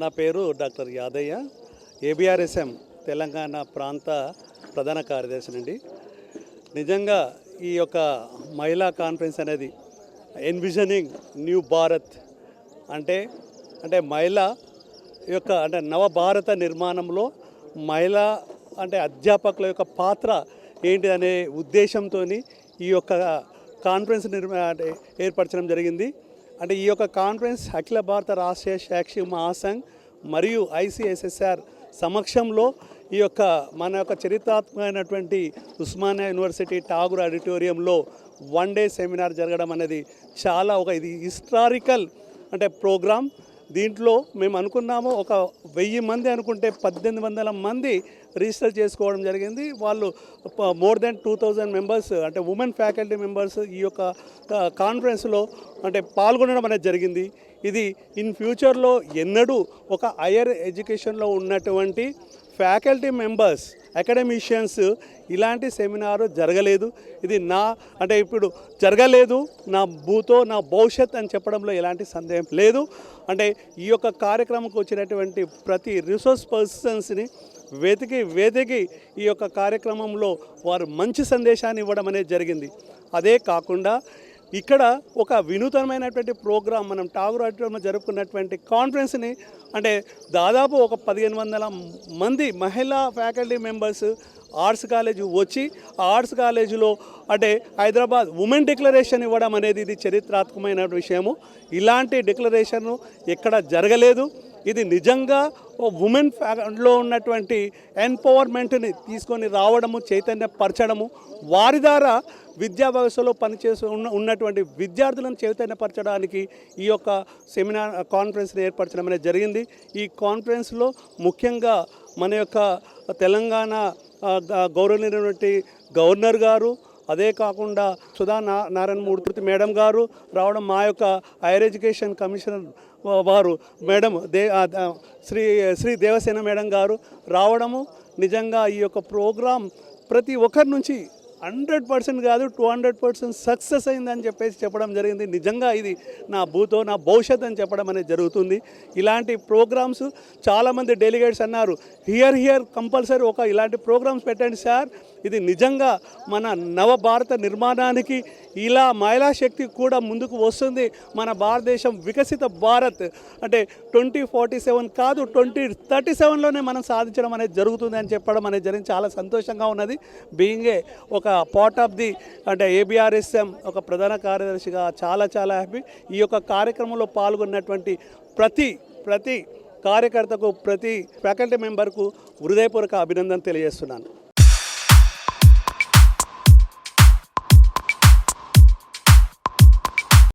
నా పేరు డాక్టర్ యాదయ్య ఏబిఆర్ఎస్ఎం తెలంగాణ ప్రాంత ప్రధాన కార్యదర్శినండి నిజంగా ఈ యొక్క మహిళా కాన్ఫరెన్స్ అనేది ఎన్విజనింగ్ న్యూ భారత్ అంటే అంటే మహిళ యొక్క అంటే నవభారత నిర్మాణంలో మహిళ అంటే అధ్యాపకుల యొక్క పాత్ర ఏంటి అనే ఉద్దేశంతో ఈ యొక్క కాన్ఫరెన్స్ నిర్మ అంటే ఏర్పరచడం జరిగింది. అంటే ఈ యొక్క కాన్ఫరెన్స్ అఖిల భారత రాష్ట్రీయ సాక్షి మహాసంఘ్ మరియు ఐసిఎస్ఎస్ఆర్ సమక్షంలో ఈ యొక్క మన యొక్క చరిత్రాత్మకమైనటువంటి ఉస్మానియా యూనివర్సిటీ ఠాగూర్ ఆడిటోరియంలో వన్ డే సెమినార్ జరగడం అనేది చాలా ఒక ఇది హిస్టారికల్ అంటే ప్రోగ్రామ్. దీంట్లో మేము అనుకున్నాము ఒక వెయ్యి మంది అనుకుంటే పద్దెనిమిది వందల మంది రిజిస్టర్ చేసుకోవడం జరిగింది. వాళ్ళు more than two thousand members అంటే ఉమెన్ ఫ్యాకల్టీ మెంబర్స్ ఈ యొక్క కాన్ఫరెన్స్లో అంటే పాల్గొనడం అనేది జరిగింది. ఇది ఇన్ ఫ్యూచర్లో ఎన్నడూ ఒక హయ్యర్ ఎడ్యుకేషన్లో ఉన్నటువంటి ఫ్యాకల్టీ మెంబర్స్ అకాడమిషియన్స్ ఇలాంటి సెమినారు జరగలేదు. ఇది నా అంటే ఇప్పుడు జరగలేదు నా భూతో నా భవిష్యత్ అని చెప్పడంలో ఎలాంటి సందేహం లేదు. అంటే ఈ యొక్క కార్యక్రమంకి వచ్చినటువంటి ప్రతి రిసోర్స్ పర్సన్స్ని వెతికి వెతికి ఈ యొక్క కార్యక్రమంలో వారు మంచి సందేశాన్ని ఇవ్వడం అనేది జరిగింది. అదే కాకుండా ఇక్కడ ఒక వినూతనమైనటువంటి ప్రోగ్రాం మనం టాగూర్ ఆడిటోరియంలో జరుపుకున్నటువంటి కాన్ఫరెన్స్ని అంటే దాదాపు ఒక పదిహేను వందల మంది మహిళా ఫ్యాకల్టీ మెంబర్స్ ఆర్ట్స్ కాలేజ్ వచ్చి ఆర్ట్స్ కాలేజీలో అంటే హైదరాబాద్ ఉమెన్ డిక్లరేషన్ ఇవ్వడం అనేది ఇది చరిత్రాత్మకమైన విషయము. ఇలాంటి డిక్లరేషన్ ఎక్కడ జరగలేదు. ఇది నిజంగా ఓ ఉమెన్లో ఉన్నటువంటి ఎంపవర్మెంట్ని తీసుకొని రావడము చైతన్యపరచడము వారి ద్వారా విద్యా వ్యవస్థలో పనిచేసి ఉన్న ఉన్నటువంటి విద్యార్థులను చైతన్యపరచడానికి ఈ యొక్క సెమినార్ కాన్ఫరెన్స్ని ఏర్పరచడం అనేది జరిగింది. ఈ కాన్ఫరెన్స్లో ముఖ్యంగా మన యొక్క తెలంగాణ ఆ, గ- గవర్నర్ గారు అదే కాకుండా సుధా నా నారాయణ మూర్తి మేడం గారు రావడం మా యొక్క హైయర్ ఎడ్యుకేషన్ కమిషనర్ వారు మేడం దే శ్రీ శ్రీ దేవసేన మేడం గారు రావడము నిజంగా ఈ యొక్క ప్రోగ్రాం ప్రతి ఒక్కరి నుంచి హండ్రెడ్ పర్సెంట్ కాదు టూ హండ్రెడ్ పర్సెంట్ సక్సెస్ అయిందని చెప్పేసి చెప్పడం జరిగింది. నిజంగా ఇది నా భూతో నా భవిష్యత్ అని చెప్పడం అనేది జరుగుతుంది. ఇలాంటి ప్రోగ్రామ్స్ చాలామంది డెలిగేట్స్ అన్నారు. హియర్ హియర్ కంపల్సరీ ఒక ఇలాంటి ప్రోగ్రామ్స్ పెట్టండి సార్. ఇది నిజంగా మన నవ భారత నిర్మాణానికి ఇలా మహిళా శక్తి కూడా ముందుకు వస్తుంది. మన భారతదేశం వికసిత భారత్ అంటే ట్వంటీ ఫార్టీ సెవెన్ కాదు ట్వంటీ థర్టీ సెవెన్లోనే మనం సాధించడం అనేది జరుగుతుంది అని చెప్పడం అనేది జరిగింది చాలా సంతోషంగా ఉన్నది. బీయింగే ఒక పార్ట్ ఆఫ్ ది అంటే ఏబిఆర్ఎస్ఎం ఒక ప్రధాన కార్యదర్శిగా చాలా చాలా హ్యాపీ ఈ యొక్క కార్యక్రమంలో పాల్గొన్నటువంటి ప్రతి ప్రతి కార్యకర్తకు ప్రతి ఫ్యాకల్టీ మెంబర్కు హృదయపూర్వక అభినందన తెలియజేస్తున్నాను.